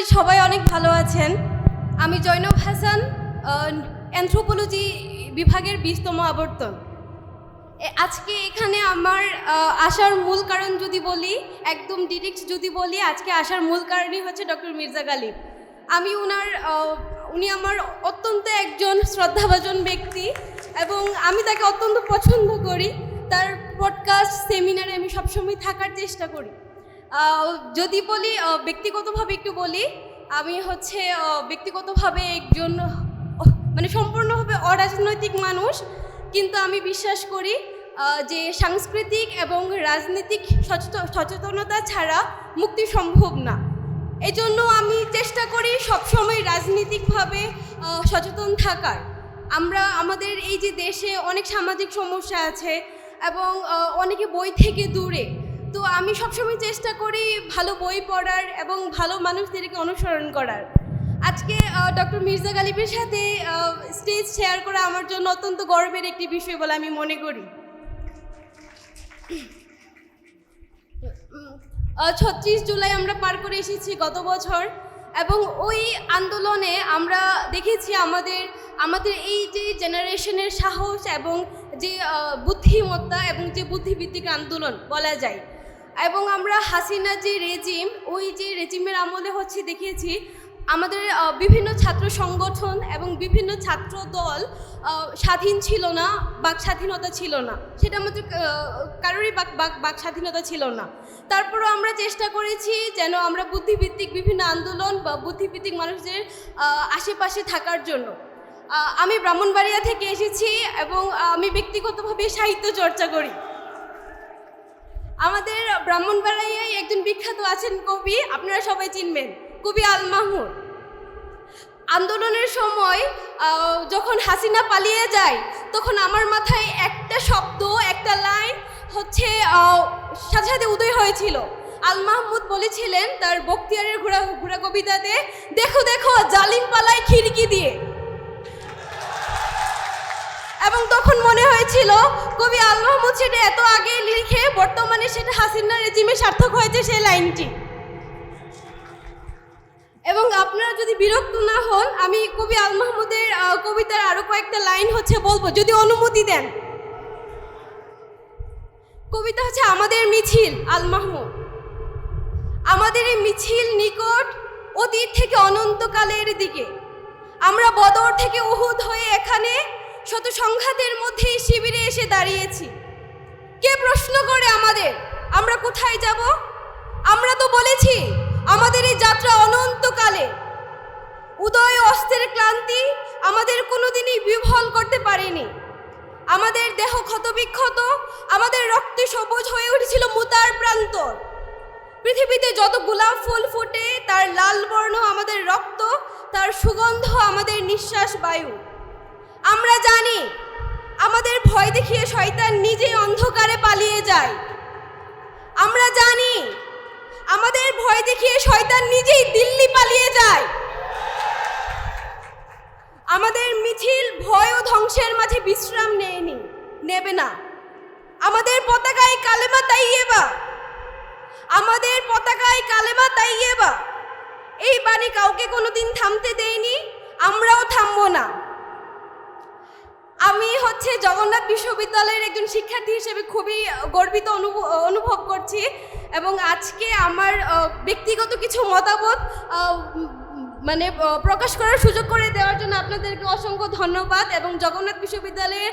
করি, সবাই অনেক ভালো আছেন। আমি জৈনব হাসান অ্যান্থ্রোপোলজি বিভাগের বিশতম আবর্তন। আজকে এখানে আমার আসার মূল কারণ যদি বলি, একদম ডিরেক্ট যদি বলি, আজকে আসার মূল কারণই হচ্ছে ডক্টর মির্জা গালিব। আমি উনার উনি আমার অত্যন্ত একজন শ্রদ্ধাভাজন ব্যক্তি এবং আমি তাকে অত্যন্ত পছন্দ করি। তার পডকাস্ট সেমিনারে আমি সবসময় থাকার চেষ্টা করি। যদি বলি ব্যক্তিগতভাবে একটু বলি, আমি হচ্ছে ব্যক্তিগতভাবে একজন মানে সম্পূর্ণভাবে অরাজনৈতিক মানুষ, কিন্তু আমি বিশ্বাস করি যে সাংস্কৃতিক এবং রাজনৈতিক সচেত- সচেতনতা ছাড়া মুক্তি সম্ভব না। এজন্য আমি চেষ্টা করি সবসময় রাজনৈতিকভাবে সচেতন থাকার। আমরা, আমাদের এই যে দেশে অনেক সামাজিক সমস্যা আছে এবং অনেকে বই থেকে দূরে। তো আমি সবসময় চেষ্টা করি ভালো বই পড়ার এবং ভালো মানুষদেরকে অনুসরণ করার। আজকে ডক্টর মির্জা গালিবের সাথে স্টেজ শেয়ার করা আমার জন্য অত্যন্ত গর্বের একটি বিষয় বলে আমি মনে করি। ছত্রিশ জুলাই আমরা পার করে এসেছি গত বছর এবং ওই আন্দোলনে আমরা দেখেছি আমাদের আমাদের এই যে জেনারেশনের সাহস এবং যে বুদ্ধিমত্তা এবং যে বুদ্ধিভিত্তিক আন্দোলন বলা যায় এবং আমরা হাসিনা যে রেজিম ওই যে রেজিমের আমলে হচ্ছে দেখিয়েছি, আমাদের বিভিন্ন ছাত্র সংগঠন এবং বিভিন্ন ছাত্র দল স্বাধীন ছিল না, বাক স্বাধীনতা ছিল না। সেটা আমাদের কারোরই বাক বাক বাক স্বাধীনতা ছিল না। তারপরেও আমরা চেষ্টা করেছি যেন আমরা বুদ্ধিভিত্তিক বিভিন্ন আন্দোলন বা বুদ্ধিভিত্তিক মানুষদের আশেপাশে থাকার জন্য। আমি ব্রাহ্মণবাড়িয়া থেকে এসেছি এবং আমি ব্যক্তিগতভাবে সাহিত্য চর্চা করি। আমাদের ব্রাহ্মণবাড়িয়ায় একজন বিখ্যাত আছেন কবি, আপনারা সবাই চিনবেন, কবি আল মাহমুদ। আন্দোলনের সময় যখন হাসিনা পালিয়ে যায়, তখন আমার মাথায় একটা শব্দ, একটা লাইন হচ্ছে সাথে সাথে উদয় হয়েছিল। আল মাহমুদ বলেছিলেন তার বক্তিয়ারের ঘোড়া ঘোড়া কবিতাতে, দেখো দেখো জালিম পালায় খিড়কি দিয়ে। এবং তখন মনে হয়েছিল, কবি আল মাহমুদ এত আগে লিখে বর্তমানে সেটা হাসিনা রেজিমে সার্থক হয়েছে সেই লাইনটি। এবং আপনারা যদি বিরক্ত না হন, আমি কবি আল মাহমুদের কবিতার আরও কয়েকটা লাইন হচ্ছে বলব, যদি অনুমতি দেন। কবিতা হচ্ছে আমাদের মিছিল, আল মাহমুদ। আমাদের এই মিছিল নিকট অতীত থেকে অনন্তকালের দিকে। আমরা বদর থেকে উহুদ হয়ে এখানে শত সংঘাতের মধ্যেই শিবিরে এসে দাঁড়িয়েছি। কে প্রশ্ন করে আমাদের, আমরা কোথায় যাব? আমরা তো বলেছি, আমাদের এই যাত্রা অনন্তকালে। উদয় অস্ত্রের ক্লান্তি আমাদের কোনোদিনই বিফল করতে পারেনি। আমাদের দেহ ক্ষতবিক্ষত, আমাদের রক্তে সবুজ হয়ে উঠেছিল মুতার প্রান্তর। পৃথিবীতে যত গোলাপ ফুল ফুটে, তার লাল বর্ণ আমাদের রক্ত, তার সুগন্ধ আমাদের নিঃশ্বাস বায়ু। আমরা জানি, আমাদের ভয় দেখিয়ে শয়তান নিজেই অন্ধকারে পালিয়ে যায়। আমরা জানি, আমাদের ভয় দেখিয়ে শয়তান নিজেই দিল্লি পালিয়ে যায়। আমাদের মিছিল ভয় ও ধ্বংসের মাঝে বিশ্রাম নেয়নি, নেবে না। আমাদের পতাকায় কালেমা তাইয়েবা আমাদের পতাকায় কালেমা তাইয়েবা এই বাণী কাউকে কোনোদিন থামতে দেয়নি, আমরাও থামবো না। আমি হচ্ছে জগন্নাথ বিশ্ববিদ্যালয়ের একজন শিক্ষার্থী হিসেবে খুবই গর্বিত অনুভ- অনুভব করছি এবং আজকে আমার ব্যক্তিগত কিছু মতামত মানে প্রকাশ করার সুযোগ করে দেওয়ার জন্য আপনাদেরকে অসংখ্য ধন্যবাদ এবং জগন্নাথ বিশ্ববিদ্যালয়ের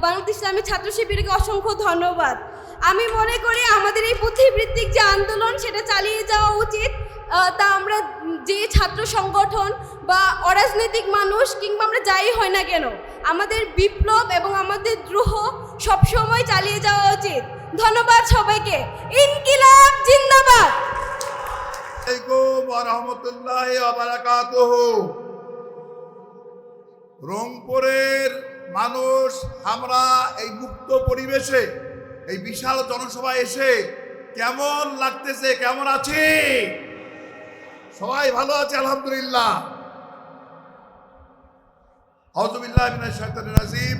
বাংলাদেশ ইসলামী ছাত্র শিবিরকে অসংখ্য ধন্যবাদ। আমি মনে করি আমাদের এই বুদ্ধিবৃত্তিক যে আন্দোলন, সেটা চালিয়ে যাওয়া উচিত। তা আমরা যে ছাত্র সংগঠন বা অরাজনৈতিক মানুষ, কিংবা আমরা যাই হয় না কেন আমাদের বিপ্লব এবং আমাদের দ্রোহ সবসময় চালিয়ে যাওয়া উচিত। ধন্যবাদ সবাইকে। ইনকিলাব জিন্দাবাদ। রংপুরের মানুষ, আমরা এই মুক্ত পরিবেশে, এই বিশাল জনসভায় এসে কেমন লাগতেছে, কেমন আছে? সবাই ভালো আছে, আলহামদুলিল্লাহ। আউযুবিল্লাহি মিনাশ রাজিম।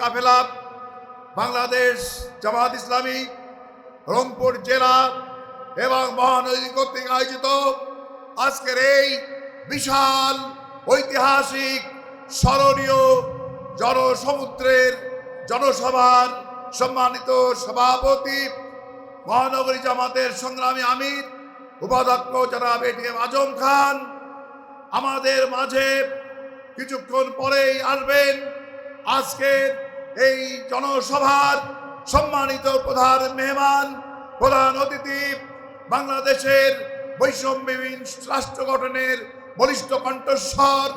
কাফেলা, বাংলাদেশ জামাত ইসলামী, রংপুর জেলা এবং মহানদী কর্তৃক আয়োজিত আজকের এই বিশাল ঐতিহাসিক স্মরণীয় জনসমুদ্রের জনসভার সম্মানিত সভাপতি মহানগরী জামাতের সংগ্রামী আমির, উপাধ্যক্ষ জনাব এটিএম আজম খান, আমাদের মাঝে কিছুক্ষণ পরেই আসবেন আজকের এই জনসভার সম্মানিত প্রধান মেহমান, প্রধান অতিথি, বাংলাদেশের বৈষম্যহীন রাষ্ট্র গঠনের বলিষ্ঠ কণ্ঠস্বর,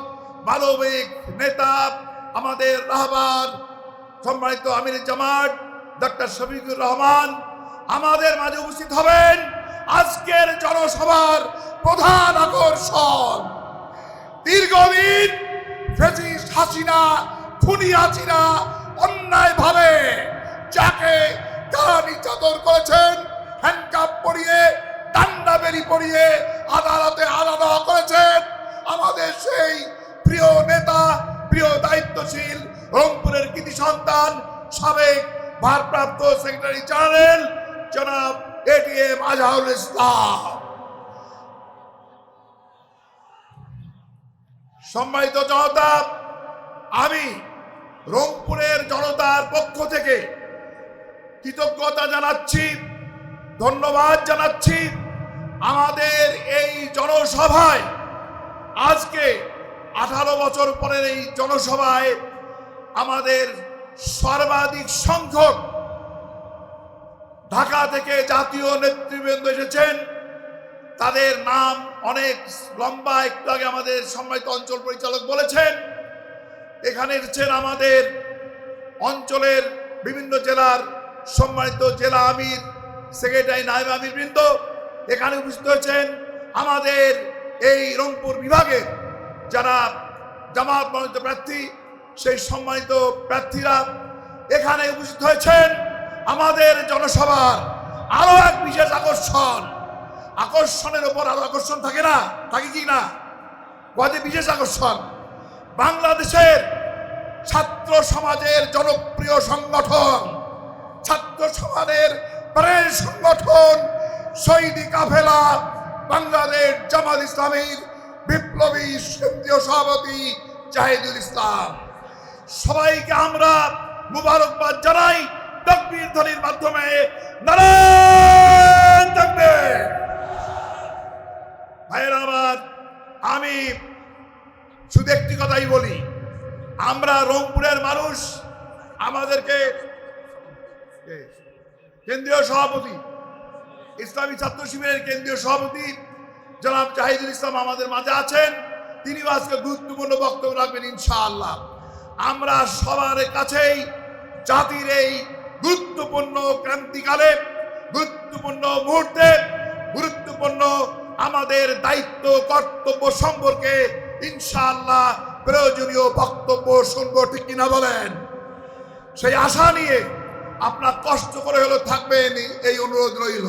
মানবিক নেতা, আমাদের রাহবার সম্মানিত আমির জামাত ডক্টর শফিকুর রহমান আমাদের মাঝে উপস্থিত হবেন আজকের জনসভার প্রধান আকর্ষণ। দীর্ঘদিন ফেসিস্ট হাসিনা খুনি হাসিনা অন্যায়ভাবে যাকে তারা নির্যাতন করেছেন হ্যান্ডকাপ পরিয়ে, ডান্ডা বেরি পরিয়ে আদালতে আলাদা করেছেন, আমাদের সেই প্রিয় নেতা, প্রিয় দায়িত্বশীল রংপুরের কৃতি সন্তান, সাবেক ভারপ্রাপ্ত সেক্রেটারি জেনারেল জনাব এটিএম আজহারুল ইসলাম। সম্মানিত জনতা আমি রংপুরের জনতার পক্ষ থেকে কৃতজ্ঞতা জানাচ্ছি, ধন্যবাদ জানাচ্ছি। আমাদের এই জনসভায় আজকে আঠারো বছর পরের এই জনসভায় আমাদের সর্বাধিক সংখ্যক ঢাকা থেকে জাতীয় নেতৃবৃন্দ এসেছেন। তাদের নাম অনেক লম্বা, একটু আগে আমাদের সম্মানিত অঞ্চল পরিচালক বলেছেন। এখানে এসেছেন আমাদের অঞ্চলের বিভিন্ন জেলার সম্মানিত জেলা আমির, সেক্রেটারি নায়েব আমির বৃন্দ। এখানে উপস্থিত হয়েছেন আমাদের এই রংপুর বিভাগের যারা জামাত মনোনীত প্রার্থী, সেই সম্মানিত প্রার্থীরা। এখানে উপস্থিত হয়েছেন আমাদের জনসভার আরও এক বিশেষ আকর্ষণ। আকর্ষণের ওপর আরও আকর্ষণ থাকে না? থাকে কি না? কয়েকটি বিশেষ আকর্ষণ। বাংলাদেশের ছাত্র সমাজের জনপ্রিয় সংগঠন, ছাত্র সমাজের প্রাণ সংগঠন শহীদি কাফেলা, বাংলাদেশ জামাত ইসলামীর বিপ্লবী কেন্দ্রীয় সভাপতি জাহিদুল ইসলাম। সবাইকে আমরা মুবারকবাদ জানাই। তকবীর ধ্বনির মাধ্যমে নারায়ণ তাকবীর। ভাইয়েরা আমার, আমি শুধু একটি কথাই বলি, আমরা রংপুরের মানুষ, আমাদেরকে কেন্দ্রীয় সভাপতি, ইসলামী ছাত্র শিবিরের কেন্দ্রীয় সভাপতি জনাব জাহিদুল ইসলাম আমাদের মাঝে আছেন। তিনি আজকে গুরুত্বপূর্ণ বক্তব্য রাখবেন ইনশাআল্লাহ। আমরা সবার কাছেই জাতির এই গুরুত্বপূর্ণ ক্রান্তিকালে, গুরুত্বপূর্ণ মুহূর্তে, গুরুত্বপূর্ণ আমাদের দায়িত্ব, কর্তব্য সম্পর্কে ইনশাআল্লাহ প্রয়োজনীয় বক্তব্য শুনব, ঠিক কিনা বলেন? সেই আশা নিয়ে আপনার কষ্ট করে হলেও থাকবেন, এই অনুরোধ রইল।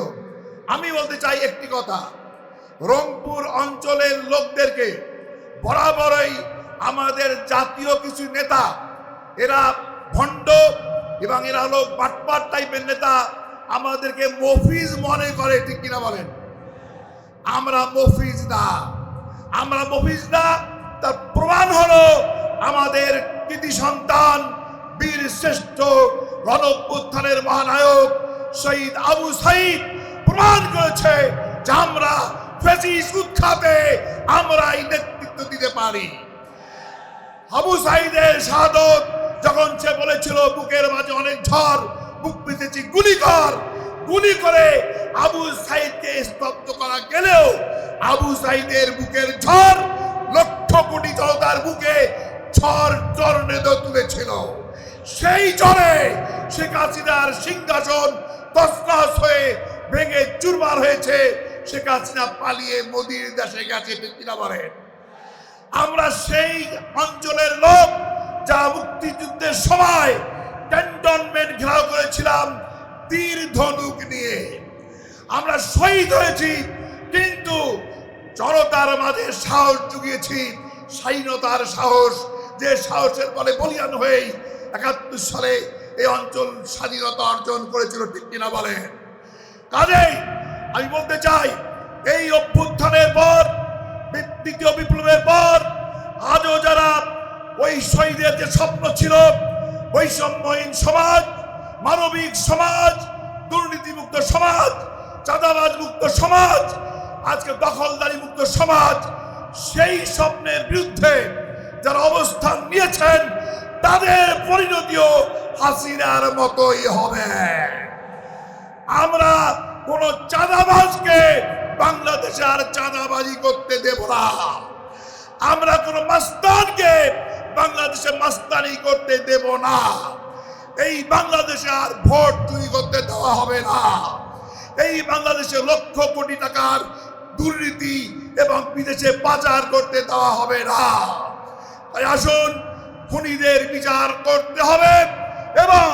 আমি বলতে চাই একটি কথা, রংপুর অঞ্চলের লোকদেরকে বরাবরই আমাদের জাতীয় কিছু নেতা, এরা ভণ্ড এবং এরা হলো বাটপাট টাইপের নেতা। আমাদেরকে মফিজ মনে করে, ঠিক কিনা বলেন? আমরা মফিজ না। আমরা মফিজ না, তার প্রমাণ হলো আমাদের কৃতি সন্তান, বীর শ্রেষ্ঠ গণপুত্থানের মহানায়ক শহীদ আবু সাইদ প্রমাণ করেছে যে আমরা উৎখাতে আমরা এই নেতৃত্ব দিতে পারি। আবু সাইদের শাহাদত যখন সে বলেছিল, বুকের মাঝে অনেক ঝড়, বুক পেতেছি গুলি কর। গুলি করে আবু সাইদকে স্তব্ধ করা গেলেও আবু সাইদের বুকের ঝড় লক্ষ কোটি জনতার বুকে ঝড় চরণে তুলেছিল। সেই জলে শেখ হাসিনার সিংহাসন তসনাস হয়ে ভেঙে চুরমার হয়েছে। শেখ হাসিনা পালিয়ে মোদির দেশে গেছে আমরা সেই অঞ্চলের লোক যা মুক্তিযুদ্ধের সময় ক্যান্টনমেন্ট ঘেরাও করেছিলাম তীর ধনুক নিয়ে। আমরা শহীদ হয়েছি, কিন্তু জনতার মাঝে সাহস জুগিয়েছি, স্বাধীনতার সাহস, যে সাহসের বলে বলিয়ান হয়েই একাত্তর সালে এই অঞ্চল স্বাধীনতা অর্জন করেছিল, ঠিক কিনা বলেন কাজেই আমি বলতে চাই, এই অভ্যুত্থানের পর দ্বিতীয় বিপ্লবের পর, আজও যারা ওই শহীদের যে স্বপ্ন ছিল, বৈষম্যহীন সমাজ, মানবিক সমাজ, দুর্নীতিমুক্ত সমাজ চাঁদাবাজ মুক্ত সমাজ, আজকে দখলদারি মুক্ত সমাজ, সেই স্বপ্নের বিরুদ্ধে যারা অবস্থান নিয়েছেন, তাদের পরিণতিও হাসিনার মতোই হবে। আমরা কোন চাঁদাবাজকে বাংলাদেশে আর চাঁদাবাজি করতে দেব না। আমরা কোন মাস্তানকে বাংলাদেশে মাস্তানি করতে দেব না। এই বাংলাদেশে আর ভোট চুরি করতে দেওয়া হবে না। এই বাংলাদেশে লক্ষ কোটি টাকার দুর্নীতি এবং বিদেশে পাচার করতে দেওয়া হবে না। তাই আসুন, খুনিদের বিচার করতে হবে এবং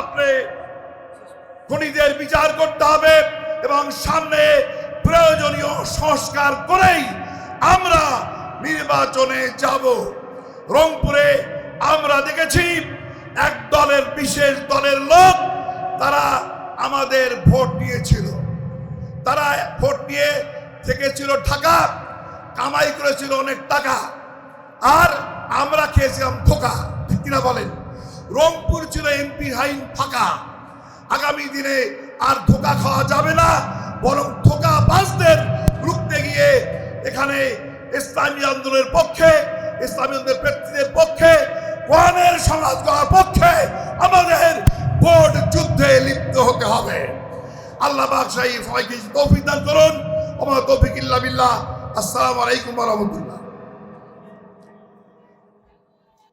আপনি খুনিদের বিচার করতে হবে এবং সামনে প্রয়োজনীয় সংস্কার করেই আমরা নির্বাচনে যাব। রংপুরে আমরা দেখেছি এক দলের বিশেষ দলের লোক তারা আমাদের ভোট নিয়েছিল তারা ভোট নিয়ে থেকেছিল ঢাকা, কামাই করেছিল অনেক টাকা। আর আমরা খেয়েছিলাম ধোকা, ঠিক কিনা বলেন? রংপুর ছিল এমপি হাইন ফাঁকা। আগামী দিনে আর ধোকা খাওয়া যাবে না, বরং ধোকা বাসদের রুখতে গিয়ে এখানে ইসলামী আন্দোলনের পক্ষে ইসলামী আন্দোলনের ব্যক্তিদের পক্ষে, কোরআনের সমাজ গড়ার পক্ষে আমাদের ভোট যুদ্ধে লিপ্ত হতে হবে। আল্লাহ বাদশাহী সবাইকে তৌফিক দান করুন। আমার তৌফিক ইল্লা বিল্লাহ। আসসালামু আলাইকুম রহমতুল্লাহ।